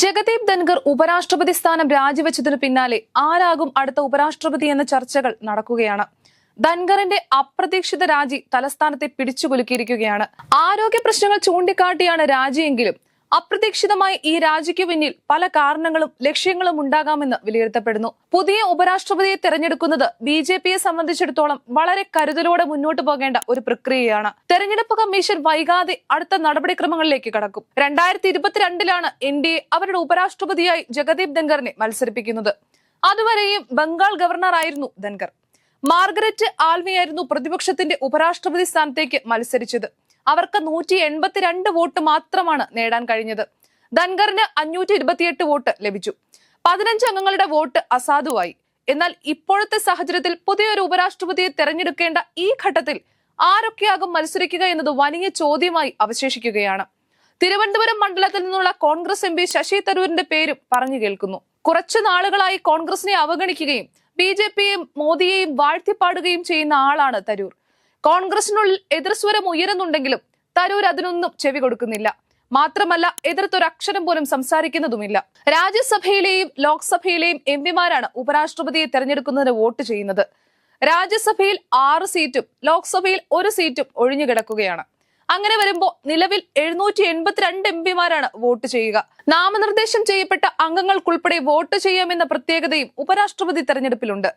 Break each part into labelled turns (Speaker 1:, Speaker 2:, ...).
Speaker 1: ജഗദീപ് ധൻഖർ ഉപരാഷ്ട്രപതി സ്ഥാനം രാജിവെച്ചതിനു പിന്നാലെ ആരാകും അടുത്ത ഉപരാഷ്ട്രപതി എന്ന ചർച്ചകൾ നടക്കുകയാണ്. ധൻഖറിന്റെ അപ്രതീക്ഷിത രാജി തലസ്ഥാനത്തെ പിടിച്ചുകുലുക്കിയിരിക്കുകയാണ് ആരോഗ്യ പ്രശ്നങ്ങൾ ചൂണ്ടിക്കാട്ടിയാണ് രാജിയെങ്കിലും അപ്രതീക്ഷിതമായി ഈ രാജിക്ക് പിന്നിൽ പല കാരണങ്ങളും ലക്ഷ്യങ്ങളും ഉണ്ടാകാമെന്ന് വിലയിരുത്തപ്പെടുന്നു. പുതിയ ഉപരാഷ്ട്രപതിയെ തെരഞ്ഞെടുക്കുന്നത് ബി ജെ പിയെ സംബന്ധിച്ചിടത്തോളം വളരെ കരുതലോടെ മുന്നോട്ട് പോകേണ്ട ഒരു പ്രക്രിയയാണ്. തെരഞ്ഞെടുപ്പ് കമ്മീഷൻ വൈകാതെ അടുത്ത നടപടിക്രമങ്ങളിലേക്ക് കടക്കും. രണ്ടായിരത്തി ഇരുപത്തിരണ്ടിലാണ് എൻ ഡി എ അവരുടെ ഉപരാഷ്ട്രപതിയായി ജഗദീപ് ധൻഖറിനെ മത്സരിപ്പിക്കുന്നത്. അതുവരെയും ബംഗാൾ ഗവർണറായിരുന്നു ധൻഖർ. മാർഗരറ്റ് ആൽവിയായിരുന്നു പ്രതിപക്ഷത്തിന്റെ ഉപരാഷ്ട്രപതി സ്ഥാനത്തേക്ക് മത്സരിച്ചത്. അവർക്ക് നൂറ്റി എൺപത്തിരണ്ട് വോട്ട് മാത്രമാണ് നേടാൻ കഴിഞ്ഞത്. ധൻഖറിന് അഞ്ഞൂറ്റി ഇരുപത്തിയെട്ട് വോട്ട് ലഭിച്ചു. പതിനഞ്ച് അംഗങ്ങളുടെ വോട്ട് അസാധുവായി. എന്നാൽ ഇപ്പോഴത്തെ സാഹചര്യത്തിൽ പുതിയൊരു ഉപരാഷ്ട്രപതിയെ തെരഞ്ഞെടുക്കേണ്ട ഈ ഘട്ടത്തിൽ ആരൊക്കെയാകും മത്സരിക്കുക എന്നത് വലിയ ചോദ്യമായി അവശേഷിക്കുകയാണ്. തിരുവനന്തപുരം മണ്ഡലത്തിൽ നിന്നുള്ള കോൺഗ്രസ് എം പി ശശി തരൂരിന്റെ പേരും പറഞ്ഞു കേൾക്കുന്നു. കുറച്ചു നാളുകളായി കോൺഗ്രസിനെ അവഗണിക്കുകയും ബി ജെ പിയെയും മോദിയെയും വാഴ്ത്തിപ്പാടുകയും ചെയ്യുന്ന ആളാണ് തരൂർ. കോൺഗ്രസിനുള്ളിൽ എതിർസ്വരം ഉയരുന്നുണ്ടെങ്കിലും തരൂർ അതിനൊന്നും ചെവി കൊടുക്കുന്നില്ല. മാത്രമല്ല എതിർത്തൊരക്ഷരം പോലും സംസാരിക്കുന്നതുമില്ല. രാജ്യസഭയിലെയും ലോക്സഭയിലെയും എം പിമാരാണ് ഉപരാഷ്ട്രപതിയെ തെരഞ്ഞെടുക്കുന്നതിന് വോട്ട് ചെയ്യുന്നത്. രാജ്യസഭയിൽ ആറ് സീറ്റും ലോക്സഭയിൽ ഒരു സീറ്റും ഒഴിഞ്ഞുകിടക്കുകയാണ് അങ്ങനെ വരുമ്പോൾ നിലവിൽ എഴുന്നൂറ്റി എൺപത്തിരണ്ട് എം പിമാരാണ് വോട്ട് ചെയ്യുക. നാമനിർദ്ദേശം ചെയ്യപ്പെട്ട അംഗങ്ങൾക്കുൾപ്പെടെ വോട്ട് ചെയ്യാമെന്ന പ്രത്യേകതയും ഉപരാഷ്ട്രപതി തെരഞ്ഞെടുപ്പിലുണ്ട്.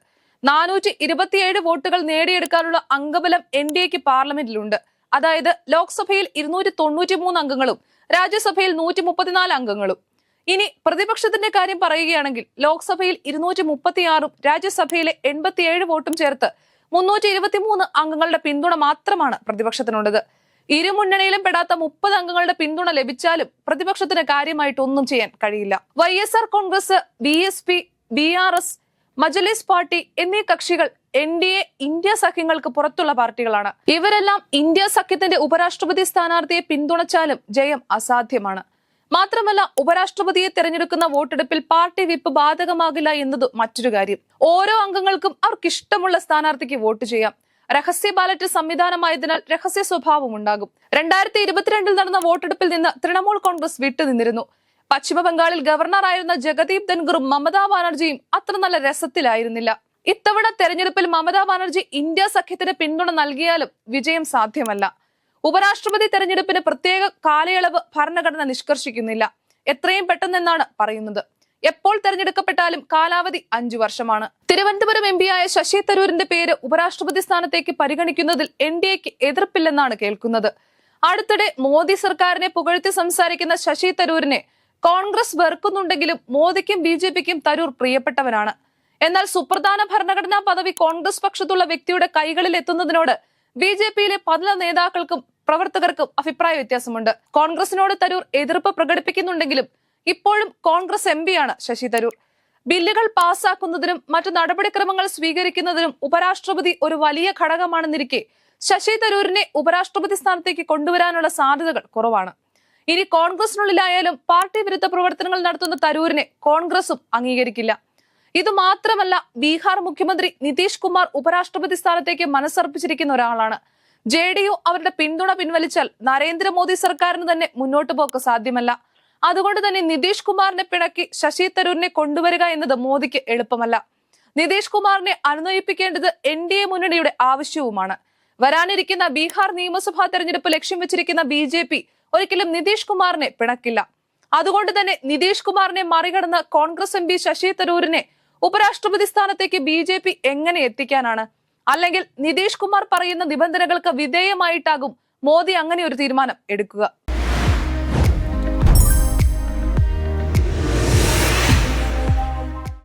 Speaker 1: നാനൂറ്റി ഇരുപത്തിയേഴ് വോട്ടുകൾ നേടിയെടുക്കാനുള്ള അംഗബലം എൻ ഡി എക്ക് പാർലമെന്റിലുണ്ട്. അതായത് ലോക്സഭയിൽ ഇരുന്നൂറ്റി തൊണ്ണൂറ്റി മൂന്ന് അംഗങ്ങളും രാജ്യസഭയിൽ നൂറ്റി മുപ്പത്തിനാല് അംഗങ്ങളും. ഇനി പ്രതിപക്ഷത്തിന്റെ കാര്യം പറയുകയാണെങ്കിൽ ലോക്സഭയിൽ ഇരുന്നൂറ്റി മുപ്പത്തിയാറും രാജ്യസഭയിലെ എൺപത്തിയേഴ് വോട്ടും ചേർത്ത് മുന്നൂറ്റി ഇരുപത്തിമൂന്ന് അംഗങ്ങളുടെ പിന്തുണ മാത്രമാണ് പ്രതിപക്ഷത്തിനുള്ളത്. ഇരു മുന്നണിയിലും പെടാത്ത മുപ്പത് അംഗങ്ങളുടെ പിന്തുണ ലഭിച്ചാലും പ്രതിപക്ഷത്തിന് കാര്യമായിട്ട് ഒന്നും ചെയ്യാൻ കഴിയില്ല. Y Congress B S Majlis party എന്നീ കക്ഷികൾ എൻ ഡി എ ഇന്ത്യ സഖ്യങ്ങൾക്ക് പുറത്തുള്ള പാർട്ടികളാണ്. ഇവരെല്ലാം ഇന്ത്യ സഖ്യത്തിന്റെ ഉപരാഷ്ട്രപതി സ്ഥാനാർത്ഥിയെ പിന്തുണച്ചാലും ജയം അസാധ്യമാണ്. മാത്രമല്ല ഉപരാഷ്ട്രപതിയെ തെരഞ്ഞെടുക്കുന്ന വോട്ടെടുപ്പിൽ പാർട്ടി വിപ്പ് ബാധകമാകില്ല എന്നത് മറ്റൊരു കാര്യം. ഓരോ അംഗങ്ങൾക്കും അവർക്ക് ഇഷ്ടമുള്ള സ്ഥാനാർത്ഥിക്ക് വോട്ട് ചെയ്യാം. രഹസ്യ ബാലറ്റ് സംവിധാനമായതിനാൽ രഹസ്യ സ്വഭാവം ഉണ്ടാകും. രണ്ടായിരത്തി ഇരുപത്തിരണ്ടിൽ നടന്ന വോട്ടെടുപ്പിൽ നിന്ന് തൃണമൂൽ കോൺഗ്രസ് വിട്ടുനിന്നിരുന്നു. പശ്ചിമ ബംഗാളിൽ ഗവർണറായിരുന്ന ജഗദീപ് ധൻഖറും മമതാ ബാനർജിയും അത്ര നല്ല രസത്തിലായിരുന്നില്ല. ഇത്തവണ തെരഞ്ഞെടുപ്പിൽ മമതാ ബാനർജി ഇന്ത്യ സഖ്യത്തിന് പിന്തുണ നൽകിയാലും വിജയം സാധ്യമല്ല. ഉപരാഷ്ട്രപതി തെരഞ്ഞെടുപ്പിന് പ്രത്യേക കാലയളവ് ഭരണഘടന നിഷ്കർഷിക്കുന്നില്ല. എത്രയും പെട്ടെന്നെന്നാണ് പറയുന്നത്. എപ്പോൾ തെരഞ്ഞെടുക്കപ്പെട്ടാലും കാലാവധി അഞ്ചു വർഷമാണ്. തിരുവനന്തപുരം എം ആയ ശശി തരൂരിന്റെ പേര് ഉപരാഷ്ട്രപതി സ്ഥാനത്തേക്ക് പരിഗണിക്കുന്നതിൽ എൻ ഡി എക്ക് എതിർപ്പില്ലെന്നാണ് കേൾക്കുന്നത്. അടുത്തിടെ മോദി സർക്കാരിനെ പുകഴ്ത്തി സംസാരിക്കുന്ന ശശി തരൂരിനെ കോൺഗ്രസ് വെറുക്കുന്നുണ്ടെങ്കിലും മോദിക്കും ബി ജെ പിക്കും തരൂർ പ്രിയപ്പെട്ടവരാണ് എന്നാൽ സുപ്രധാന ഭരണഘടനാ പദവി കോൺഗ്രസ് പക്ഷത്തുള്ള വ്യക്തിയുടെ കൈകളിൽ എത്തുന്നതിനോട് ബി ജെ പിയിലെ പല നേതാക്കൾക്കും പ്രവർത്തകർക്കും അഭിപ്രായ വ്യത്യാസമുണ്ട്. കോൺഗ്രസിനോട് തരൂർ എതിർപ്പ് പ്രകടിപ്പിക്കുന്നുണ്ടെങ്കിലും ഇപ്പോഴും കോൺഗ്രസ് എം പിയാണ് ശശി തരൂർ. ബില്ലുകൾ പാസാക്കുന്നതിനും മറ്റു നടപടിക്രമങ്ങൾ സ്വീകരിക്കുന്നതിനും ഉപരാഷ്ട്രപതി ഒരു വലിയ ഘടകമാണെന്നിരിക്കെ ശശി തരൂരിനെ ഉപരാഷ്ട്രപതി സ്ഥാനത്തേക്ക് കൊണ്ടുവരാനുള്ള സാധ്യതകൾ കുറവാണ്. ഇനി കോൺഗ്രസിനുള്ളിലായാലും പാർട്ടി വിരുദ്ധ പ്രവർത്തനങ്ങൾ നടത്തുന്ന തരൂരിനെ കോൺഗ്രസും അംഗീകരിക്കില്ല. ഇത് മാത്രമല്ല ബീഹാർ മുഖ്യമന്ത്രി നിതീഷ് കുമാർ ഉപരാഷ്ട്രപതി സ്ഥാനത്തേക്ക് മനസ്സർപ്പിച്ചിരിക്കുന്ന ഒരാളാണ്. ജെ ഡി യു അവരുടെ പിന്തുണ പിൻവലിച്ചാൽ നരേന്ദ്രമോദി സർക്കാരിന് തന്നെ മുന്നോട്ട് പോക്ക് സാധ്യമല്ല. അതുകൊണ്ട് തന്നെ നിതീഷ് കുമാറിനെ പിണക്കി ശശി തരൂരിനെ കൊണ്ടുവരിക എന്നത് മോദിക്ക് എളുപ്പമല്ല. നിതീഷ് കുമാറിനെ അനുനയിപ്പിക്കേണ്ടത് എൻ ഡി എ മുന്നണിയുടെ ആവശ്യവുമാണ്. വരാനിരിക്കുന്ന ബീഹാർ നിയമസഭാ തെരഞ്ഞെടുപ്പ് ലക്ഷ്യം വെച്ചിരിക്കുന്ന ബി ജെ പി ഒരിക്കലും നിതീഷ് കുമാറിനെ പിണക്കില്ല. അതുകൊണ്ട് തന്നെ നിതീഷ് കുമാറിനെ മറികടന്ന് കോൺഗ്രസ് എം പി ശശി തരൂരിനെ ഉപരാഷ്ട്രപതി സ്ഥാനത്തേക്ക് ബി ജെ പി എങ്ങനെ എത്തിക്കാനാണ്? അല്ലെങ്കിൽ നിതീഷ് കുമാർ പറയുന്ന നിബന്ധനകൾക്ക് വിധേയമായിട്ടാകും മോദി അങ്ങനെ ഒരു തീരുമാനം എടുക്കുക.